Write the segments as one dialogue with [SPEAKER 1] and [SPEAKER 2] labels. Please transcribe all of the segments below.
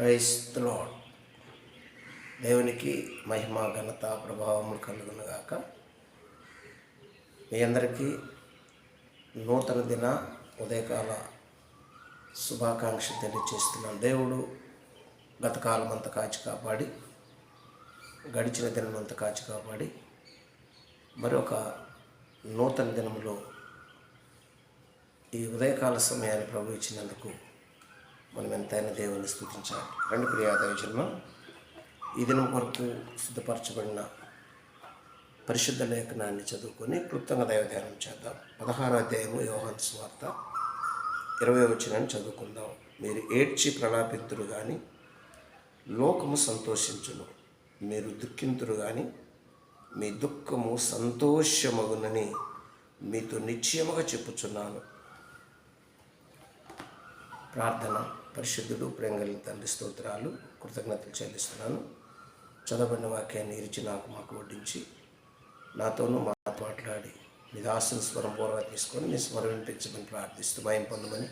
[SPEAKER 1] క్రైస్తలో దేవునికి మహిమ ఘనత ప్రభావములు కలుగునుగాక మీ అందరికీ నూతన దిన ఉదయకాల శుభాకాంక్ష తెలియజేస్తున్నాను. దేవుడు గతకాలం అంతా కాచి కాపాడి గడిచిన దినం అంతా కాచి కాపాడి మరొక నూతన దినములో ఈ ఉదయకాల సమయాన్ని ప్రభు ఇచ్చినందుకు మనం ఎంతైనా దేవుని స్థుతించాలి. రెండు ప్రియాదవి జన్మ. ఈ దినం కొరకు సిద్ధపరచబడిన పరిశుద్ధ లేఖనాన్ని చదువుకొని క్లుప్తంగా దైవధ్యానం చేద్దాం. పదహారో అధ్యాయము యోహాన్ స్వార్త ఇరవై వచ్చినని చదువుకుందాం. మీరు ఏడ్చి ప్రలాపింతురు కానీ లోకము సంతోషించును. మీరు దుఃఖింతురు కానీ మీ దుఃఖము సంతోషమగునని మీతో నిశ్చయముగా చెప్పుచున్నాను. ప్రార్థన. పరిశుద్ధుడు ప్రేంగల తండ్రి స్తోత్రాలు కృతజ్ఞతలు చెల్లిస్తున్నాను. చదవబడిన వాక్యాన్ని ఇరిచి నాకు మాకు వడ్డించి నాతోనూ మాతో మాట్లాడి మీ స్వరం పూర్వ తీసుకొని మీ స్వరం వినిపించమని ప్రార్థిస్తూ భయం పొందమని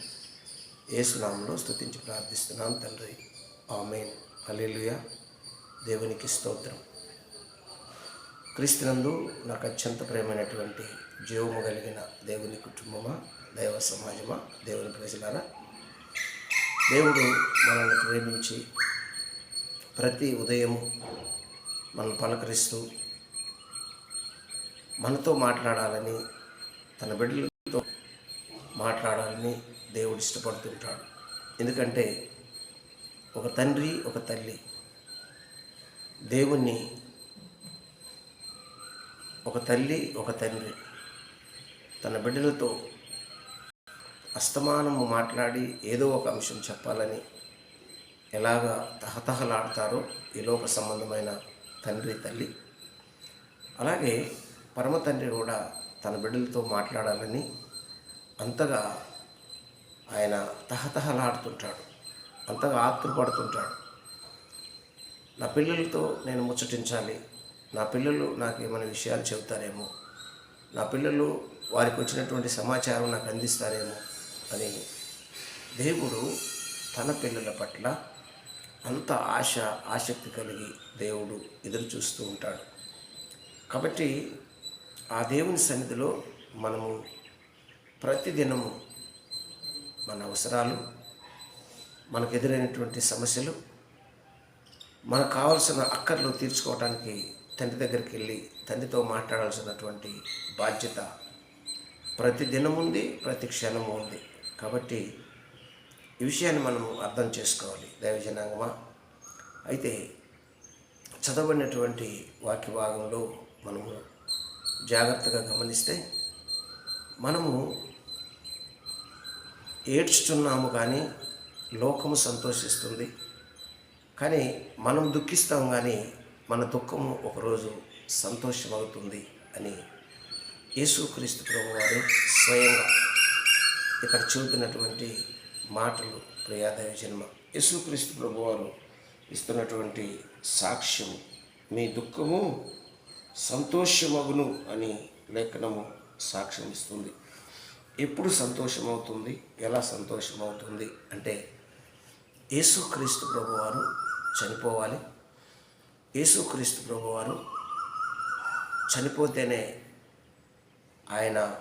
[SPEAKER 1] ఏసునామంలో స్థుతించి ప్రార్థిస్తున్నాను తండ్రి. ఆమెన్. హల్లెలూయా. దేవునికి స్తోత్రం. క్రీస్తునందు నాకు అత్యంత ప్రేమైనటువంటి జీవము కలిగిన దేవుని కుటుంబమా దైవ సమాజమా దేవుని ప్రజలారా? దేవుడు మనల్ని ప్రేమించి ప్రతి ఉదయము మనల్ని పలకరిస్తూ మనతో మాట్లాడాలని తన బిడ్డలతో మాట్లాడాలని దేవుడు ఇష్టపడుతుంటాడు. ఎందుకంటే ఒక తండ్రి ఒక తల్లి దేవుణ్ణి ఒక తల్లి ఒక తండ్రి తన బిడ్డలతో అస్తమానము మాట్లాడి ఏదో ఒక అంశం చెప్పాలని ఎలాగ తహతహలాడతారో ఈ లోక సంబంధమైన తండ్రి తల్లి. అలాగే పరమ తండ్రి కూడా తన బిడ్డలతో మాట్లాడాలని అంతగా ఆయన తహతహలాడుతుంటాడు అంతగా ఆతృపడుతుంటాడు నా పిల్లలతో నేను ముచ్చటించాలి నా పిల్లలు నాకు ఏమైనా విషయాలు చెబుతారేమో నా పిల్లలు వారికి వచ్చినటువంటి సమాచారం నాకు అందిస్తారేమో అని దేవుడు తన పిల్లల పట్ల అంత ఆశ ఆసక్తి కలిగి దేవుడు ఎదురు చూస్తూ ఉంటాడు. కాబట్టి ఆ దేవుని సన్నిధిలో మనము ప్రతిదినము మన అవసరాలు మనకు ఎదురైనటువంటి సమస్యలు మనకు కావాల్సిన అక్కర్లు తీర్చుకోవడానికి తండ్రి దగ్గరికి వెళ్ళి తండ్రితో మాట్లాడాల్సినటువంటి బాధ్యత ప్రతి దినముంది ఉంది ప్రతి క్షణము ఉంది. కాబట్టి ఈ విషయాన్ని మనము అర్థం చేసుకోవాలి దైవజనాంగమా? అయితే చదవబడినటువంటి వాక్య భాగంలో మనము జాగ్రత్తగా గమనిస్తే మనము ఏడ్చుతున్నాము కానీ లోకము సంతోషిస్తుంది. కానీ మనం దుఃఖిస్తాం కానీ మన దుఃఖము ఒకరోజు సంతోషమవుతుంది అని యేసుక్రీస్తు ప్రభు వారు స్వయంగా ఇక్కడ చెబుతున్నటువంటి మాటలు ప్రియాదయ జన్మ. యేసుక్రీస్తు ప్రభువారు ఇస్తున్నటువంటి సాక్ష్యం మీ దుఃఖము సంతోషమగును అని లేఖనము సాక్ష్యం ఇస్తుంది ఎప్పుడు సంతోషమవుతుంది? ఎలా సంతోషమవుతుంది? అంటే యేసుక్రీస్తు ప్రభువారు చనిపోవాలి. యేసుక్రీస్తు ప్రభువారు చనిపోతేనే ఆయన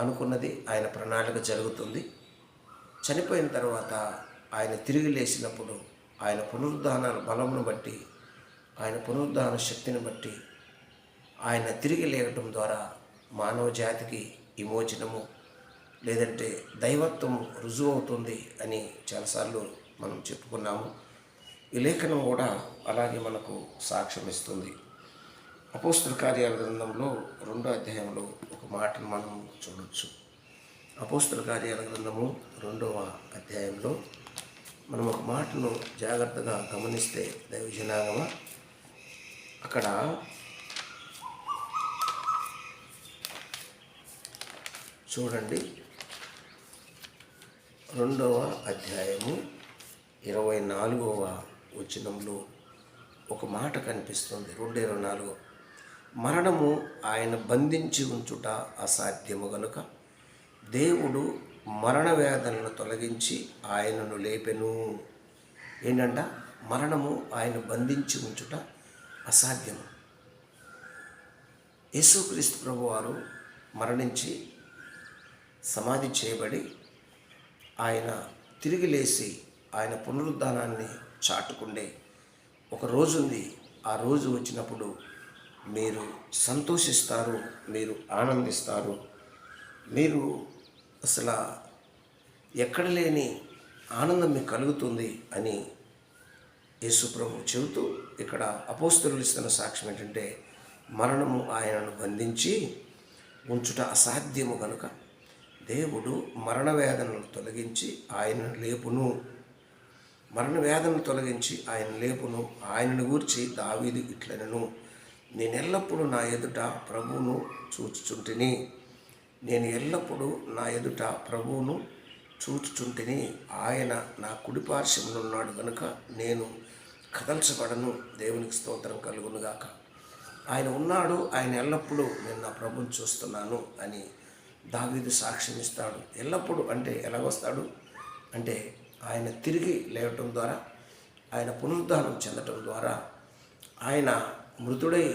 [SPEAKER 1] అనుకున్నది ఆయన ప్రణాళిక జరుగుతుంది. చనిపోయిన తర్వాత ఆయన తిరిగి లేచినప్పుడు ఆయన పునరుద్ధాన బలమును బట్టి ఆయన పునరుద్ధాన శక్తిని బట్టి ఆయన తిరిగి లేవటం ద్వారా మానవ జాతికి విమోచనము లేదంటే దైవత్వం రుజువు అవుతుంది అని చాలాసార్లు మనం చెప్పుకున్నాము. ఈ లేఖనం కూడా అలాగే మనకు సాక్ష్యం ఇస్తుంది అపోస్తుల కార్యాల గ్రంథంలో రెండో అధ్యాయంలో ఒక మాటను మనం చూడవచ్చు అపోస్తుల కార్యాల గ్రంథము రెండవ అధ్యాయంలో మనం ఒక మాటను జాగ్రత్తగా గమనిస్తే దైవజనాగమ? అక్కడ చూడండి. రెండవ అధ్యాయము ఇరవై నాలుగవ వచనంలో ఒక మాట కనిపిస్తుంది. రెండు ఇరవై నాలుగు. మరణము ఆయన బంధించి ఉంచుట అసాధ్యము గనుక దేవుడు మరణ వేదనను తొలగించి ఆయనను లేపెను. ఏంటంట? మరణము ఆయన బంధించి ఉంచుట అసాధ్యము. యేసుక్రీస్తు ప్రభువారు మరణించి సమాధి చేయబడి ఆయన తిరిగి లేచి ఆయన పునరుద్ధానాన్ని చాటుకుండే ఒక రోజు ఉంది ఆ రోజు వచ్చినప్పుడు మీరు సంతోషిస్తారు మీరు ఆనందిస్తారు. మీరు అసలు ఎక్కడ లేని ఆనందం మీకు కలుగుతుంది అని యేసుప్రభు చెబుతూ ఇక్కడ అపోస్తలు ఇస్తున్న సాక్ష్యం ఏంటంటే మరణము ఆయనను బంధించి ఉంచుట అసాధ్యము కనుక దేవుడు మరణ వేదనను తొలగించి ఆయన లేపును. మరణ వేదనను తొలగించి ఆయన లేపును. ఆయనను గూర్చి దావీదు ఇట్లనను. నేను ఎల్లప్పుడూ నా ఎదుట ప్రభువును చూచుచుంటిని. నేను ఎల్లప్పుడూ నా ఎదుట ప్రభువును చూచుచుంటిని. ఆయన నా కుడిపార్శ్వంలో ఉన్నాడు కనుక నేను కదల్చబడను. దేవునికి స్తోత్రం కలుగునుగాక. ఆయన ఉన్నాడు ఆయన ఎల్లప్పుడూ నేను నా ప్రభుని చూస్తున్నాను అని దావీదు సాక్ష్యం ఇస్తాడు ఎల్లప్పుడూ అంటే ఎలాగొస్తాడు? అంటే ఆయన తిరిగి లేవటం ద్వారా ఆయన పునరుద్ధానం చెందటం ద్వారా ఆయన మృతుడై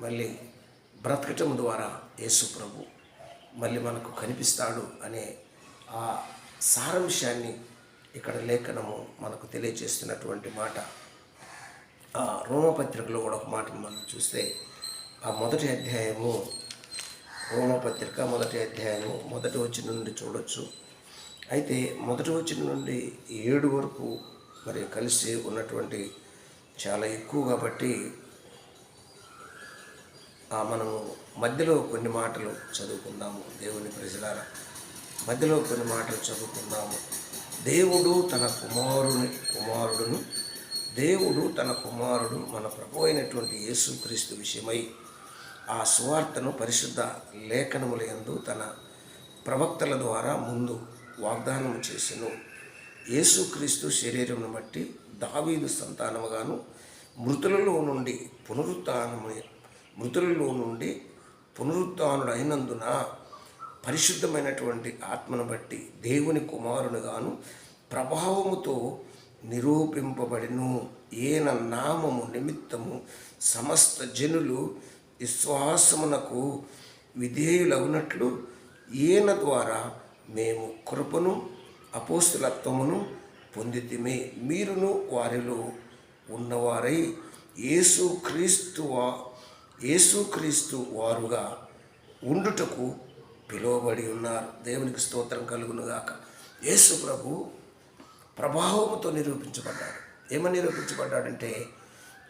[SPEAKER 1] మళ్ళీ బ్రతకటం ద్వారా యేసు ప్రభు మళ్ళీ మనకు కనిపిస్తాడు అనే ఆ సారాంశాన్ని ఇక్కడ లేఖనము మనకు తెలియజేస్తున్నటువంటి మాట. ఆ రోమపత్రికలో కూడా ఒక మాటను మనం చూస్తే ఆ మొదటి అధ్యాయము రోమపత్రిక మొదటి అధ్యాయము మొదటి వచ్చిన నుండి చూడొచ్చు. అయితే మొదటి వచ్చిన నుండి ఏడు వరకు మరి కలిసి ఉన్నటువంటి చాలా ఎక్కువ కాబట్టి మనము మధ్యలో కొన్ని మాటలు చదువుకుందాము దేవుని ప్రజలారా. మధ్యలో కొన్ని మాటలు చదువుకుందాము. దేవుడు తన కుమారుని కుమారుడును దేవుడు తన కుమారుడు మన ప్రభు అయినటువంటి యేసుక్రీస్తు విషయమై ఆ సువార్తను పరిశుద్ధ లేఖనముల యందు తన ప్రవక్తల ద్వారా ముందు వాగ్దానం చేసెను. యేసుక్రీస్తు శరీరమును బట్టి దావీదు సంతానముగాను మృతులలో నుండి పునరుత్నము మృతులలో నుండి పునరుత్నుడు అయినందున పరిశుద్ధమైనటువంటి ఆత్మను బట్టి దేవుని కుమారునిగాను ప్రభావముతో నిరూపింపబడిను. ఈయన నామము నిమిత్తము సమస్త జనులు విశ్వాసమునకు విధేయులవునట్లు ఈయన ద్వారా మేము కృపను అపోస్తులత్వమును పొందితిమే. మీరును వారిలో ఉన్నవారై యేసుక్రీస్తు వా యేసుక్రీస్తు వారుగా ఉండుటకు పిలువబడి ఉన్నారు. దేవునికి స్తోత్రం కలుగునుగాక. యేసు ప్రభు ప్రభావముతో నిరూపించబడ్డాడు. ఏమని నిరూపించబడ్డాడంటే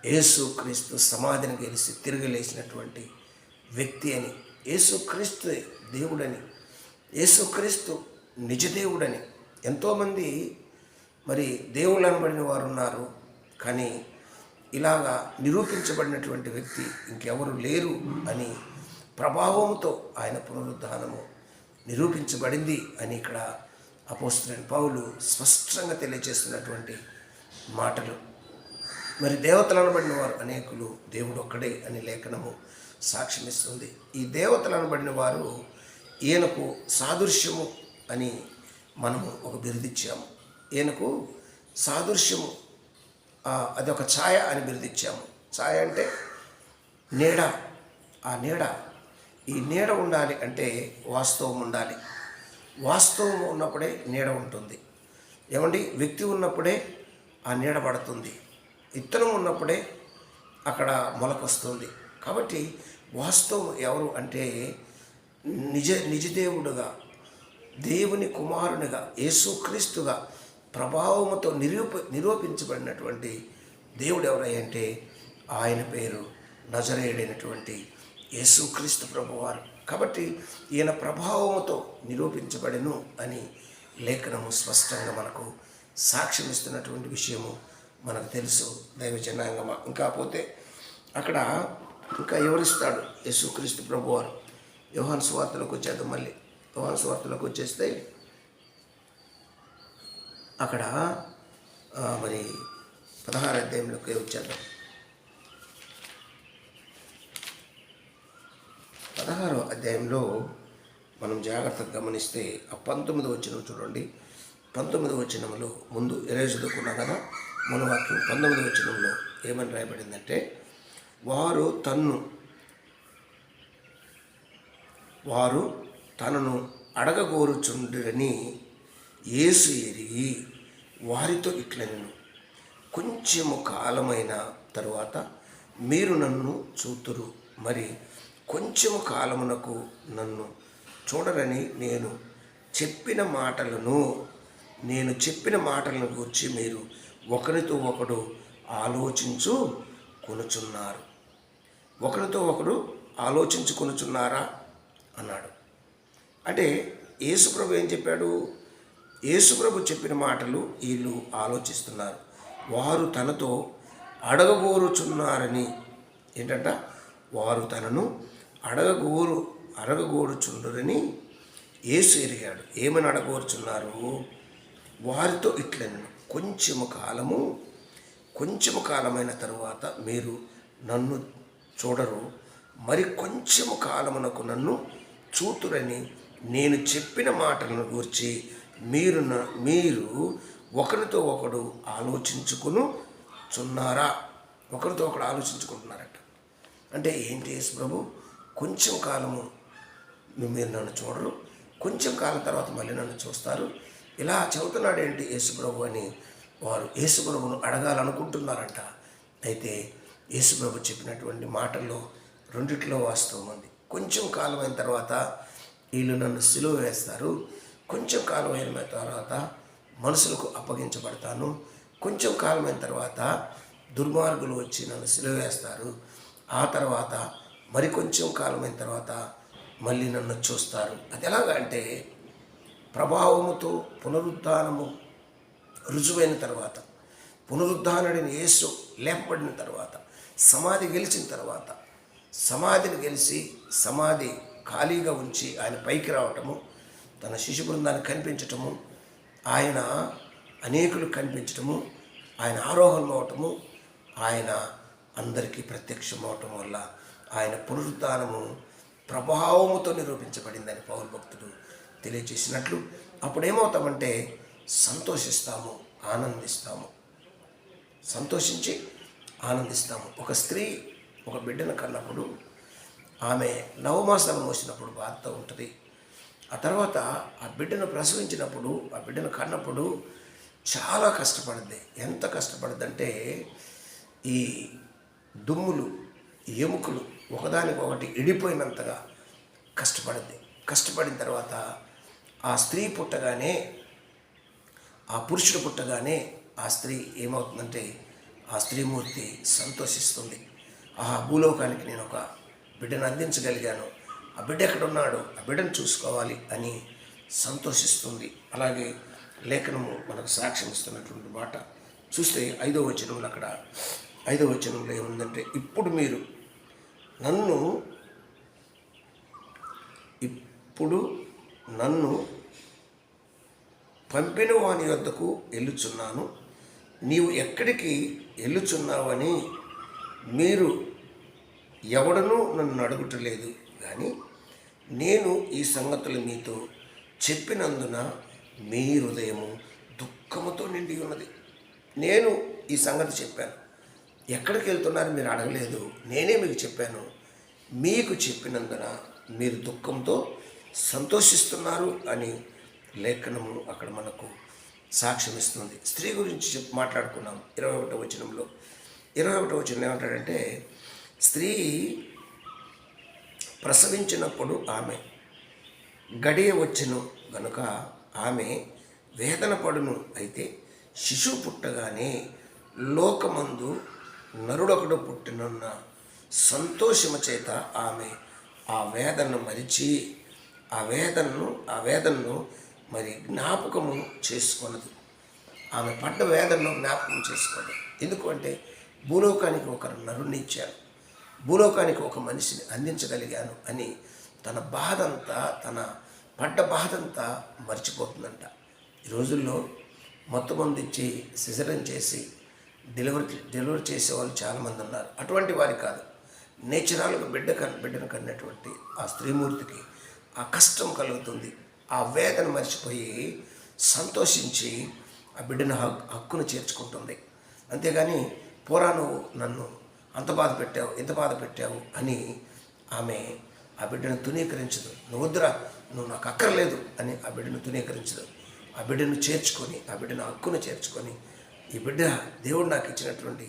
[SPEAKER 1] యేసుక్రీస్తు సమాధిని గెలిచి తిరిగి లేచినటువంటి వ్యక్తి అని. యేసుక్రీస్తు దేవుడని. యేసుక్రీస్తు నిజదేవుడని ఎంతోమంది మరి దేవుళ్ళు అనబడిన వారు ఉన్నారు కానీ ఇలాగా నిరూపించబడినటువంటి వ్యక్తి ఇంకెవరు లేరు అని ప్రభావంతో ఆయన పునరుద్ధానము నిరూపించబడింది అని ఇక్కడ అపోస్తులైన పౌలు స్పష్టంగా తెలియజేస్తున్నటువంటి మాటలు. మరి దేవతలు అనబడిన వారు అనేకులు దేవుడు ఒక్కడే అని లేఖనము సాక్ష్యమిస్తుంది. ఈ దేవతలు అనబడిన వారు ఈయనకు సాదృశ్యము అని మనము ఒక బిరుదిచ్చాము. ఈయనకు సాదృశ్యము అదొక ఛాయ అని బిరుదిచ్చాము ఛాయ అంటే నీడ. ఆ నీడ. ఈ నీడ ఉండాలి అంటే వాస్తవం ఉండాలి. వాస్తవం ఉన్నప్పుడే నీడ ఉంటుంది. ఏమండి? వ్యక్తి ఉన్నప్పుడే ఆ నీడ పడుతుంది. ఇత్తనం ఉన్నప్పుడే అక్కడ మొలకొస్తుంది కాబట్టి వాస్తవం ఎవరు అంటే నిజ నిజదేవుడుగా దేవుని కుమారునిగా యేసుక్రీస్తుగా ప్రభావముతో నిరూప నిరూపించబడినటువంటి దేవుడు ఎవరయ్యంటే ఆయన పేరు నజరేయుడైనటువంటి యేసుక్రీస్తు ప్రభువారు. కాబట్టి ఈయన ప్రభావముతో నిరూపించబడెను అని లేఖనము స్పష్టంగా మనకు సాక్ష్యం ఇస్తున్నటువంటి విషయము మనకు తెలుసు. దైవ జనాంగమా. ఇంకా పోతే అక్కడ ఇంకా ఎవరిస్తాడు? యేసుక్రీస్తు ప్రభువారు. యోహాన్ స్వార్తలకు వచ్చేద్దాం మళ్ళీ. యోహాన్ స్వార్తలకు వచ్చేస్తే అక్కడ మరి పదహారు అధ్యాయంలోకి వచ్చేద్దాం పదహారో అధ్యాయంలో మనం జాగ్రత్తగా గమనిస్తే ఆ పంతొమ్మిది వచ్చిన చూడండి. పంతొమ్మిది వచ్చినంలో ముందు ఇరవై చదువుకున్నా కదా మన వాక్యం పంతొమ్మిది వచ్చినంలో ఏమని రాయబడిందంటే వారు తన్ను వారు తనను అడగగోరుచుండని ఏసు ఎరిగి వారితో ఇట్లనెను కొంచెము కాలమైన తరువాత మీరు నన్ను చూతురు. మరి కొంచెము కాలమునకు నన్ను చూడరని నేను చెప్పిన మాటలను నేను చెప్పిన మాటలను గురించి మీరు ఒకరితో ఒకడు ఆలోచించు కొనుచున్నారు. ఒకరితో ఒకడు ఆలోచించుకొనుచున్నారా అన్నాడు. అంటే యేసుప్రభు ఏం చెప్పాడు? యేసుప్రభు చెప్పిన మాటలు వీళ్ళు ఆలోచిస్తున్నారు. వారు తనతో అడగగోరుచున్నారని ఏంటంట? వారు తనను అడగగోరు అడగగోరుచుండరని యేసు ఎరిగాడు. ఏమని అడగోరుచున్నారు వారితో ఇట్లను కొంచెము కాలము కొంచెము కాలమైన తరువాత మీరు నన్ను చూడరు మరి కొంచెము కాలమునకు నన్ను చూతురని నేను చెప్పిన మాటలను గూర్చి మీరు మీరు ఒకరితో ఒకడు ఆలోచించుకును చున్నారా? ఒకరితో ఒకడు ఆలోచించుకుంటున్నారట. అంటే ఏంటి యేసు ప్రభు? కొంచెం కాలము మీరు నన్ను చూడరు. కొంచెం కాలం తర్వాత మళ్ళీ నన్ను చూస్తారు. ఇలా చెబుతున్నాడు ఏంటి యేసుప్రభు అని వారు యేసుప్రభును అడగాలనుకుంటున్నారంట. అయితే యేసుప్రభు చెప్పినటువంటి మాటల్లో రెండిట్లో వాస్తవం ఉంది. కొంచెం కాలం అయిన తర్వాత వీళ్ళు నన్ను సిలువ వేస్తారు. కొంచెం కాలం అయిన తర్వాత మనుషులకు అప్పగించబడతాను. కొంచెం కాలం అయిన తర్వాత దుర్మార్గులు వచ్చి నన్ను సిలవేస్తారు. ఆ తర్వాత మరి కొంచెం కాలం అయిన తర్వాత మళ్ళీ నన్ను చూస్తారు. అది ఎలాగ అంటే ప్రభావముతో పునరుద్ధానము రుజువైన తర్వాత పునరుద్ధానుడిని యేసు లేపబడిన తర్వాత సమాధి గెలిచిన తర్వాత సమాధిని గెలిచి సమాధి ఖాళీగా ఉంచి ఆయన పైకి రావటము తన శిశు బృందాన్ని కనిపించటము ఆయన అనేకులు కనిపించటము ఆయన ఆరోహణం అవటము ఆయన అందరికీ ప్రత్యక్షం అవటం వల్ల ఆయన పునరుద్ధానము ప్రభావముతో నిరూపించబడిందని పౌరు భక్తుడు తెలియజేసినట్లు అప్పుడేమవుతామంటే సంతోషిస్తాము ఆనందిస్తాము. సంతోషించి ఆనందిస్తాము. ఒక స్త్రీ ఒక బిడ్డను కన్నప్పుడు ఆమె నవమాసాలు మోసినప్పుడు బాధతో ఉంటుంది. ఆ తర్వాత ఆ బిడ్డను ప్రసవించినప్పుడు ఆ బిడ్డను కన్నప్పుడు చాలా కష్టపడుద్ది ఎంత కష్టపడుద్ది అంటే ఈ దుమ్ములు ఎముకలు ఒకదానికొకటి ఇడిపోయినంతగా కష్టపడుద్ది కష్టపడిన తర్వాత ఆ స్త్రీ పుట్టగానే ఆ పురుషుడు పుట్టగానే ఆ స్త్రీ ఏమవుతుందంటే ఆ స్త్రీమూర్తి సంతోషిస్తుంది. ఆ భూలోకానికి నేను ఒక బిడ్డను అందించగలిగాను. ఆ బిడ్డ ఎక్కడున్నాడు? ఆ బిడ్డను చూసుకోవాలి అని సంతోషిస్తుంది. అలాగే లేఖనము మనకు సాక్ష్యం ఇస్తున్నటువంటి మాట. చూస్తే ఐదో వచనంలో అక్కడ. ఐదో వచనంలో ఏముందంటే ఇప్పుడు మీరు నన్ను ఇప్పుడు నన్ను పంపిన వాని వద్దకు వెళ్ళుచున్నాను. నీవు ఎక్కడికి వెళ్ళుచున్నావని మీరు ఎవడనూ నన్ను అడుగుటలేదు. కానీ నేను ఈ సంగతులు మీతో చెప్పినందున మీ హృదయము దుఃఖముతో నిండి ఉన్నది. నేను ఈ సంగతి చెప్పాను. ఎక్కడికి వెళ్తున్నారు మీరు అడగలేదు. నేనే మీకు చెప్పాను. మీకు చెప్పినందున మీరు దుఃఖంతో సంతోషిస్తున్నారు అని లేఖనము అక్కడ మనకు సాక్ష్యం ఇస్తుంది. స్త్రీ గురించి చెప్ మాట్లాడుకున్నాం. ఇరవై ఒకటో వచనంలో. ఇరవై ఒకటో వచనం ఏమంటాడంటే స్త్రీ ప్రసవించినప్పుడు ఆమె గడియ వచ్చును గనుక ఆమె వేదన పడును అయితే శిశువు పుట్టగానే లోకమందు నరుడొకడు పుట్టినున్న సంతోషము చేత ఆమె ఆ వేదనను మరిచి ఆ వేదనను ఆ వేదనను మరి జ్ఞాపకము చేసుకొనదు. ఆమె పడ్డ వేదనను జ్ఞాపకం చేసుకోదు. ఎందుకంటే భూలోకానికి ఒకరు నరుణ్ణి ఇచ్చారు. భూలోకానికి ఒక మనిషిని అందించగలిగాను అని తన బాధంతా తన పడ్డ బాధంతా మర్చిపోతుందంట. ఈ రోజుల్లో మొత్తం అందించి ఇచ్చి సిజరన్ చేసి డెలివరీ డెలివరీ చేసే వాళ్ళు చాలామంది ఉన్నారు. అటువంటి వారి కాదు. నేచురల్గా బిడ్డ కన్ బిడ్డను కన్నటువంటి ఆ స్త్రీమూర్తికి ఆ కష్టం కలుగుతుంది. ఆ వేదన మర్చిపోయి సంతోషించి ఆ బిడ్డను హక్కు హక్కును చేర్చుకుంటుంది. అంతేగాని పోరా నువ్వు నన్ను అంత బాధ పెట్టావు ఇంత బాధ పెట్టావు అని ఆమె ఆ బిడ్డను తునీకరించదు నువ్వు వద్దురా నువ్వు నాకు అక్కర్లేదు అని ఆ బిడ్డను తునీకరించదు ఆ బిడ్డను చేర్చుకొని ఆ బిడ్డను హక్కును చేర్చుకొని ఈ బిడ్డ దేవుడు నాకు ఇచ్చినటువంటి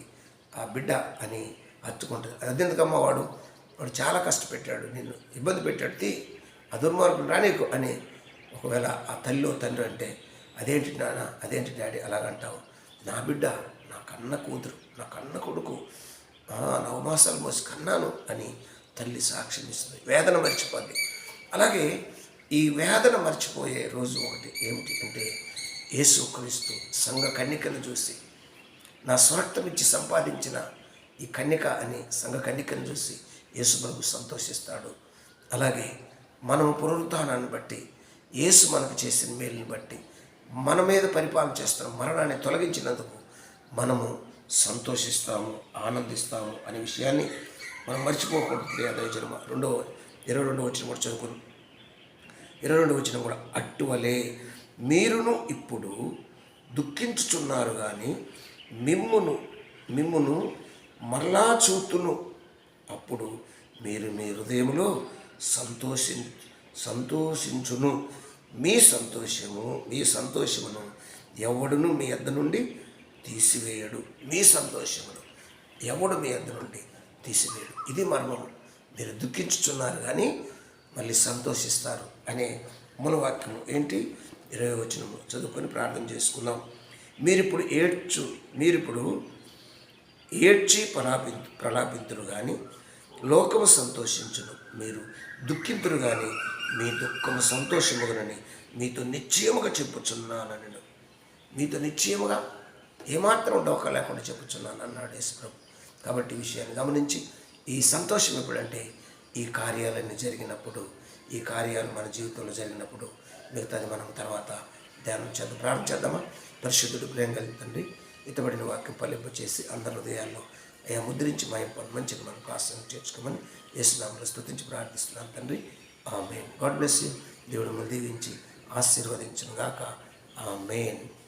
[SPEAKER 1] ఆ బిడ్డ అని హత్తుకుంటుంది. అదెందుకమ్మా వాడు? వాడు చాలా కష్టపెట్టాడు నిన్ను ఇబ్బంది పెట్టాడు తీ ఆ దుర్మార్గుడు రానీకు అని ఒకవేళ ఆ తల్లిలో తండ్రి అంటే అదేంటి నాన్న అదేంటి డాడీ అలాగంటావు నా బిడ్డ నా కన్న కూతురు నా కన్న కొడుకు నవమాసాలు మోసి కన్నాను అని తల్లి సాక్ష్యం ఇస్తుంది. వేదన మర్చిపోద్ది. అలాగే ఈ వేదన మర్చిపోయే రోజు ఒకటి ఏమిటి అంటే యేసు క్రీస్తు సంఘ కన్నికను చూసి నా స్వరక్తం ఇచ్చి సంపాదించిన ఈ కన్యక అని సంఘ కన్యకను చూసి యేసు మనకు సంతోషిస్తాడు. అలాగే మనం పునరుద్ధానాన్ని బట్టి యేసు మనకు చేసిన మేలుని బట్టి మన మీద పరిపాలన చేస్తున్న మరణాన్ని తొలగించినందుకు మనము సంతోషిస్తాము ఆనందిస్తాము అనే విషయాన్ని మనం మర్చిపోకూడదు ప్రియ దైవజనమ. ఇరవై రెండవ వచ్చిన కూడా చదువుకుని ఇరవై రెండు వచ్చిన కూడా అట్టువలే మీరును ఇప్పుడు దుఃఖించుచున్నారు కానీ మిమ్మును మిమ్మును మరలా చూతును. అప్పుడు మీరు మీ హృదయములో సంతోషి సంతోషించును. మీ సంతోషము మీ సంతోషమును ఎవడును మీ ఎద్ద నుండి తీసివేయడు. మీ సంతోషమును ఎవడు మీ అందు నుండి తీసివేయడు? ఇది మర్మము మీరు దుఃఖించుచున్నారు కానీ మళ్ళీ సంతోషిస్తారు అనే మూలవాక్యము. ఏంటి? ఇరవై వచనము. చదువుకొని ప్రార్థన చేసుకుందాం. మీరిప్పుడు ఏడ్చు మీరిప్పుడు ఏడ్చి ప్రలాపి ప్రలాపింతురు కానీ లోకము సంతోషించును. మీరు దుఃఖింతురు కానీ మీ దుఃఖము సంతోషముగనని మీతో నిశ్చయముగా చెప్పుచున్నానని మీతో నిశ్చయముగా ఏమాత్రం డోకా లేకుండా చెప్పుచున్నాను అన్నాడు యేసుప్రభు. కాబట్టి విషయాన్ని గమనించి ఈ సంతోషం ఎప్పుడంటే ఈ కార్యాలన్నీ జరిగినప్పుడు ఈ కార్యాలు మన జీవితంలో జరిగినప్పుడు మిగతాది మనం తర్వాత ధ్యానం చేద్దాం. ప్రార్థన చేద్దామా? పరిశుద్ధుడు ప్రేమ కలిగి తండ్రి ఇతబడిన వాక్యం పలింపు చేసి అందరి హృదయాల్లో అయా ముద్రించి మా యొక్క మంచిగా మనం ప్రాసనం చేర్చుకోమని యేసునామలో స్థుతించి ప్రార్థిస్తున్నాను తండ్రి. ఆమెన్. God bless you. దేవుడు దీవించి ఆశీర్వదించును గాక ఆమెన్.